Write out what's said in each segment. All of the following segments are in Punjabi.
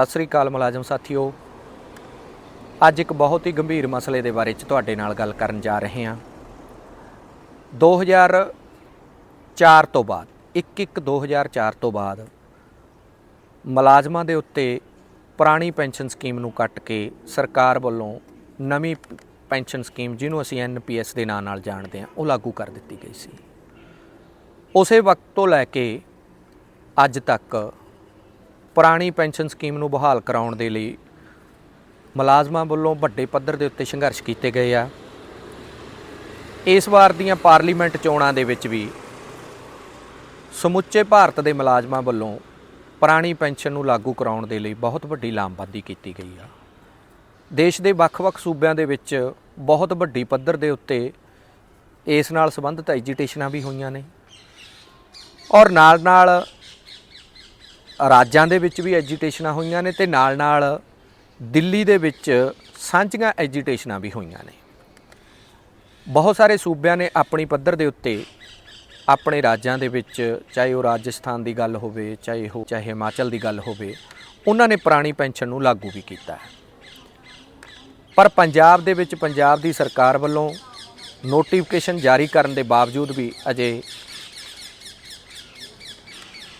ਸਤਿ ਸ੍ਰੀ ਅਕਾਲ ਮੁਲਾਜ਼ਮ ਸਾਥੀਓ। ਅੱਜ ਇੱਕ ਬਹੁਤ ਹੀ ਗੰਭੀਰ ਮਸਲੇ ਦੇ ਬਾਰੇ ਚ ਤੁਹਾਡੇ ਨਾਲ ਗੱਲ ਕਰਨ ਜਾ ਰਹੇ ਹਾਂ। 2004 ਤੋਂ ਬਾਅਦ 1-1-2004 ਤੋਂ ਬਾਅਦ ਮੁਲਾਜ਼ਮਾਂ ਦੇ ਉੱਤੇ ਪੁਰਾਣੀ ਪੈਨਸ਼ਨ ਸਕੀਮ ਨੂੰ ਕੱਟ ਕੇ ਸਰਕਾਰ ਵੱਲੋਂ ਨਵੀਂ ਪੈਨਸ਼ਨ ਸਕੀਮ ਜਿਹਨੂੰ ਅਸੀਂ ਐਨਪੀਐਸ ਦੇ ਨਾਂ ਨਾਲ ਜਾਣਦੇ ਹਾਂ, ਉਹ ਲਾਗੂ ਕਰ ਦਿੱਤੀ ਗਈ ਸੀ। ਉਸੇ ਵਕਤ ਤੋਂ ਲੈ ਕੇ ਅੱਜ ਤੱਕ ਪੁਰਾਣੀ ਪੈਨਸ਼ਨ ਸਕੀਮ ਨੂੰ ਬਹਾਲ ਕਰਾਉਣ ਦੇ ਲਈ ਮੁਲਾਜ਼ਮਾਂ ਵੱਲੋਂ ਵੱਡੇ ਪੱਧਰ ਦੇ ਉੱਤੇ ਸੰਘਰਸ਼ ਕੀਤੇ ਗਏ ਆ। ਇਸ ਵਾਰ ਦੀਆਂ ਪਾਰਲੀਮੈਂਟ ਚੋਣਾਂ ਦੇ ਵਿੱਚ ਵੀ ਸਮੁੱਚੇ ਭਾਰਤ ਦੇ ਮੁਲਾਜ਼ਮਾਂ ਵੱਲੋਂ ਪੁਰਾਣੀ ਪੈਨਸ਼ਨ ਨੂੰ ਲਾਗੂ ਕਰਾਉਣ ਦੇ ਲਈ ਬਹੁਤ ਵੱਡੀ ਲਾਮਬੰਦੀ ਕੀਤੀ ਗਈ ਆ। ਦੇਸ਼ ਦੇ ਵੱਖ-ਵੱਖ ਸੂਬਿਆਂ ਦੇ ਵਿੱਚ ਬਹੁਤ ਵੱਡੀ ਪੱਧਰ ਦੇ ਉੱਤੇ ਇਸ ਨਾਲ ਸੰਬੰਧਿਤ ਐਜੀਟੇਸ਼ਨਾਂ ਵੀ ਹੋਈਆਂ ਨੇ ਔਰ ਨਾਲ-ਨਾਲ ਰਾਜਾਂ ਦੇ ਵਿੱਚ ਵੀ ਐਜੀਟੇਸ਼ਨਾਂ ਹੋਈਆਂ ਨੇ ਤੇ ਨਾਲ-ਨਾਲ ਦਿੱਲੀ ਦੇ ਵਿੱਚ ਸਾਂਝੀਆਂ ਐਜੀਟੇਸ਼ਨਾਂ ਵੀ ਹੋਈਆਂ ਨੇ। ਬਹੁਤ ਸਾਰੇ ਸੂਬਿਆਂ ਨੇ ਆਪਣੀ ਪੱਧਰ ਦੇ ਉੱਤੇ ਆਪਣੇ ਰਾਜਾਂ ਦੇ ਵਿੱਚ, ਚਾਹੇ ਉਹ ਰਾਜਸਥਾਨ ਦੀ ਗੱਲ ਹੋਵੇ, ਚਾਹੇ ਉਹ, ਚਾਹੇ ਹਿਮਾਚਲ ਦੀ ਗੱਲ ਹੋਵੇ, ਉਹਨਾਂ ਨੇ ਪੁਰਾਣੀ ਪੈਨਸ਼ਨ ਨੂੰ ਲਾਗੂ ਵੀ ਕੀਤਾ ਹੈ। ਪਰ ਪੰਜਾਬ ਦੇ ਵਿੱਚ ਪੰਜਾਬ ਦੀ ਸਰਕਾਰ ਵੱਲੋਂ ਨੋਟੀਫਿਕੇਸ਼ਨ ਜਾਰੀ ਕਰਨ ਦੇ ਬਾਵਜੂਦ ਵੀ ਅਜੇ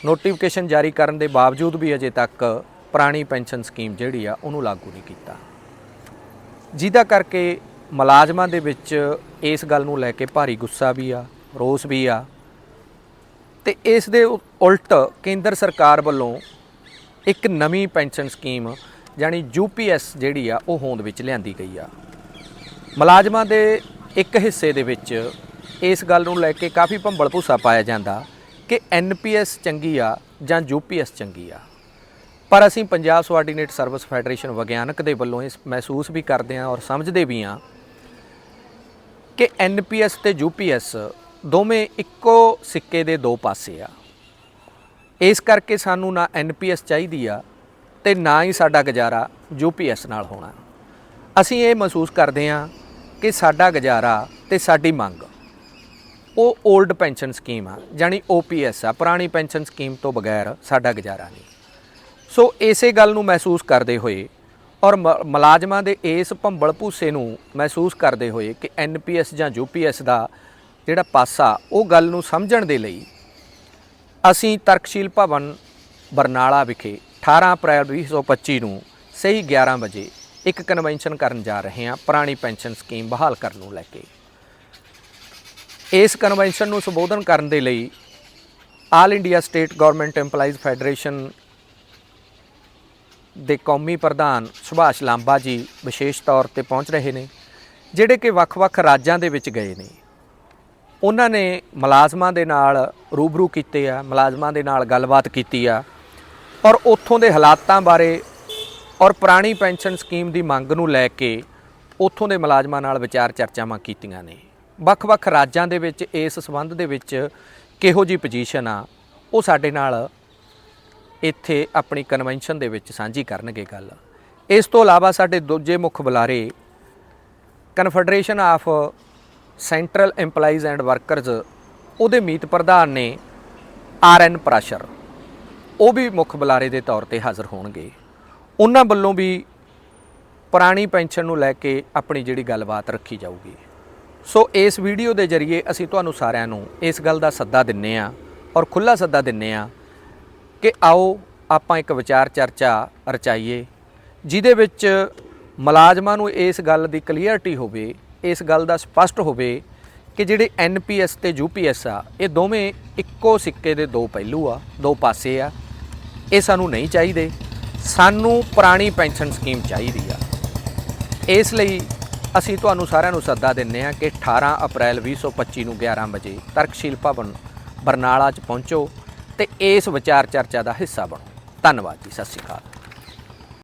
ਨੋਟੀਫਿਕੇਸ਼ਨ ਜਾਰੀ ਕਰਨ ਦੇ ਬਾਵਜੂਦ ਵੀ ਅਜੇ ਤੱਕ ਪੁਰਾਣੀ ਪੈਨਸ਼ਨ ਸਕੀਮ ਜਿਹੜੀ ਆ, ਉਹਨੂੰ ਲਾਗੂ ਨਹੀਂ ਕੀਤਾ। ਜਿਹਦਾ ਕਰਕੇ ਮੁਲਾਜ਼ਮਾਂ ਦੇ ਵਿੱਚ ਇਸ ਗੱਲ ਨੂੰ ਲੈ ਕੇ ਭਾਰੀ ਗੁੱਸਾ ਵੀ ਆ, ਰੋਸ ਵੀ ਆ। ਤੇ ਇਸ ਦੇ ਉਲਟ ਕੇਂਦਰ ਸਰਕਾਰ ਵੱਲੋਂ ਇੱਕ ਨਵੀਂ ਪੈਨਸ਼ਨ ਸਕੀਮ ਯਾਨੀ ਯੂਪੀਐਸ ਜਿਹੜੀ ਆ, ਉਹ ਹੋਂਦ ਵਿੱਚ ਲਿਆਂਦੀ ਗਈ ਆ। ਮੁਲਾਜ਼ਮਾਂ ਦੇ ਇੱਕ ਹਿੱਸੇ ਦੇ ਵਿੱਚ ਇਸ ਗੱਲ ਨੂੰ ਲੈ ਕੇ ਕਾਫੀ ਭੰਬਲ ਭੂਸਾ ਪਾਇਆ ਜਾਂਦਾ ਕਿ ਐਨਪੀਐਸ ਚੰਗੀ ਆ ਜਾਂ ਯੂਪੀਐਸ ਚੰਗੀ ਆ। ਪਰ ਅਸੀਂ ਪੰਜਾਬ ਸਵਾਰਡੀਨੇਟ ਸਰਵਿਸ ਫੈਡਰੇਸ਼ਨ ਵਿਗਿਆਨਕ ਦੇ ਵੱਲੋਂ ਇਸ ਮਹਿਸੂਸ ਵੀ ਕਰਦੇ ਹਾਂ ਔਰ ਸਮਝਦੇ ਵੀ ਹਾਂ ਕਿ ਐਨਪੀਐਸ ਤੇ ਯੂਪੀਐਸ ਦੋਵੇਂ ਇੱਕੋ ਸਿੱਕੇ ਦੇ ਦੋ ਪਾਸੇ ਆ। ਇਸ ਕਰਕੇ ਸਾਨੂੰ ਨਾ ਐਨਪੀਐਸ ਚਾਹੀਦੀ ਆ ਤੇ ਨਾ ਹੀ ਸਾਡਾ ਗੁਜ਼ਾਰਾ ਯੂਪੀਐਸ ਨਾਲ ਹੋਣਾ। ਅਸੀਂ ਇਹ ਮਹਿਸੂਸ ਕਰਦੇ ਹਾਂ ਕਿ ਸਾਡਾ ਗੁਜ਼ਾਰਾ ਤੇ ਸਾਡੀ ਮੰਗ ਉਹ 올ਡ ਪੈਨਸ਼ਨ ਸਕੀਮ ਆ ਜਾਨੀ ਓਪੀਐਸ ਆ, ਪੁਰਾਣੀ ਪੈਨਸ਼ਨ ਸਕੀਮ ਤੋਂ ਬਗੈਰ ਸਾਡਾ ਗੁਜ਼ਾਰਾ ਨਹੀਂ। ਸੋ ਇਸੇ ਗੱਲ ਨੂੰ ਮਹਿਸੂਸ ਕਰਦੇ ਹੋਏ ਔਰ ਮ- ਮੁਲਾਜ਼ਮਾਂ ਦੇ ਇਸ ਭੰਬਲ ਭੂਸੇ ਨੂੰ ਮਹਿਸੂਸ ਕਰਦੇ ਹੋਏ ਕਿ ਐਨਪੀਐਸ ਜਾਂ ਯੂਪੀਐਸ ਦਾ ਜਿਹੜਾ ਪਾਸਾ, ਉਹ ਗੱਲ ਨੂੰ ਸਮਝਣ ਦੇ ਲਈ ਅਸੀਂ ਤਰਕਸ਼ੀਲ ਭਵਨ ਬਰਨਾਲਾ ਵਿਖੇ 18 ਅਪ੍ਰੈਲ 2025 ਨੂੰ ਸਹੀ 11 ਵਜੇ ਇੱਕ ਕਨਵੈਨਸ਼ਨ ਕਰਨ ਜਾ ਰਹੇ ਹਾਂ, ਪੁਰਾਣੀ ਪੈਨਸ਼ਨ ਸਕੀਮ ਬਹਾਲ ਕਰਨ ਨੂੰ ਲੈ ਕੇ। ਇਸ ਕਨਵੈਨਸ਼ਨ ਨੂੰ ਸੰਬੋਧਨ ਕਰਨ ਦੇ ਲਈ all India state government EMPLOYEES federation ਦੇ ਕੌਮੀ ਪ੍ਰਧਾਨ ਸੁਭਾਸ਼ ਲਾਂਬਾ ਜੀ ਵਿਸ਼ੇਸ਼ ਤੌਰ ਤੇ ਪਹੁੰਚ ਰਹੇ ਨੇ, ਜਿਹੜੇ ਕਿ ਵੱਖ-ਵੱਖ ਰਾਜਾਂ ਦੇ ਵਿੱਚ ਗਏ ਨੇ। ਉਹਨਾਂ ਨੇ ਮੁਲਾਜ਼ਮਾਂ ਦੇ ਨਾਲ ਰੂਬਰੂ ਕੀਤੇ ਆ, ਮੁਲਾਜ਼ਮਾਂ ਦੇ ਨਾਲ ਗੱਲਬਾਤ ਕੀਤੀ ਆ, ਔਰ ਉੱਥੋਂ ਦੇ ਹਾਲਾਤਾਂ ਬਾਰੇ ਔਰ ਪੁਰਾਣੀ ਪੈਨਸ਼ਨ ਸਕੀਮ ਦੀ ਮੰਗ ਨੂੰ ਲੈ ਕੇ ਉੱਥੋਂ ਦੇ ਮੁਲਾਜ਼ਮਾਂ ਨਾਲ ਵਿਚਾਰ ਚਰਚਾਵਾਂ ਕੀਤੀਆਂ ਨੇ। ਵੱਖ-ਵੱਖ ਰਾਜਾਂ ਦੇ ਵਿੱਚ, ਇਸ ਸਬੰਧ ਦੇ ਵਿੱਚ ਕਿਹੋ ਜੀ ਪੋਜੀਸ਼ਨ ਆ, ਉਹ ਸਾਡੇ ਨਾਲ ਇੱਥੇ ਆਪਣੀ ਕਨਵੈਨਸ਼ਨ ਦੇ ਵਿੱਚ ਸਾਂਝੀ ਕਰਨਗੇ ਗੱਲ। ਇਸ ਤੋਂ ਇਲਾਵਾ ਸਾਡੇ ਦੂਜੇ ਮੁੱਖ ਬੁਲਾਰੇ confederation of central EMPLOYEES and workers ਉਹਦੇ ਮੀਤ ਪ੍ਰਧਾਨ ਨੇ ਆਰ ਐਨ ਪ੍ਰਾਸ਼ਰ ਉਹ ਵੀ ਮੁੱਖ ਬੁਲਾਰੇ ਦੇ ਤੌਰ ਤੇ ਹਾਜ਼ਰ ਹੋਣਗੇ। ਉਹਨਾਂ ਵੱਲੋਂ ਵੀ ਪੁਰਾਣੀ ਪੈਨਸ਼ਨ ਨੂੰ ਲੈ ਕੇ ਆਪਣੀ ਜਿਹੜੀ ਗੱਲਬਾਤ ਰੱਖੀ ਜਾਊਗੀ। ਸੋ ਇਸ ਵੀਡੀਓ ਦੇ ਜ਼ਰੀਏ ਅਸੀਂ ਤੁਹਾਨੂੰ ਸਾਰਿਆਂ ਨੂੰ ਇਸ ਗੱਲ ਦਾ ਸੱਦਾ ਦਿੰਨੇ ਆ ਔਰ ਖੁੱਲਾ ਸੱਦਾ ਦਿੰਨੇ ਆ ਕਿ ਆਓ ਆਪਾਂ ਇੱਕ ਵਿਚਾਰ ਚਰਚਾ ਰਚਾਈਏ, ਜਿਹਦੇ ਵਿੱਚ ਮੁਲਾਜ਼ਮਾਂ ਨੂੰ ਇਸ ਗੱਲ ਦੀ ਕਲੀਅਰਟੀ ਹੋਵੇ, ਇਸ ਗੱਲ ਦਾ ਸਪਸ਼ਟ ਹੋਵੇ ਕਿ ਜਿਹੜੇ ਐਨਪੀਐਸ ਤੇ ਯੂਪੀਐਸ ਆ, ਇਹ ਦੋਵੇਂ ਇੱਕੋ ਸਿੱਕੇ ਦੇ ਦੋ ਪਹਿਲੂ ਆ, ਦੋ ਪਾਸੇ ਆ। ਇਹ ਸਾਨੂੰ ਨਹੀਂ ਚਾਹੀਦੇ। ਸਾਨੂੰ ਪੁਰਾਣੀ ਪੈਨਸ਼ਨ ਸਕੀਮ ਚਾਹੀਦੀ ਆ। ਇਸ ਲਈ ਅਸੀਂ ਤੁਹਾਨੂੰ ਸਾਰਿਆਂ ਨੂੰ ਸੱਦਾ ਦਿੰਨੇ ਆ ਕਿ 18 ਅਪ੍ਰੈਲ 2025 ਨੂੰ 11 ਵਜੇ ਤਰਕਸ਼ੀਲ ਭਵਨ ਬਰਨਾਲਾ 'ਚ ਪਹੁੰਚੋ ਤੇ ਇਸ ਵਿਚਾਰ ਚਰਚਾ ਦਾ ਹਿੱਸਾ ਬਣੋ। ਧੰਨਵਾਦ ਜੀ, ਸਤਿ ਸ਼੍ਰੀ ਅਕਾਲ।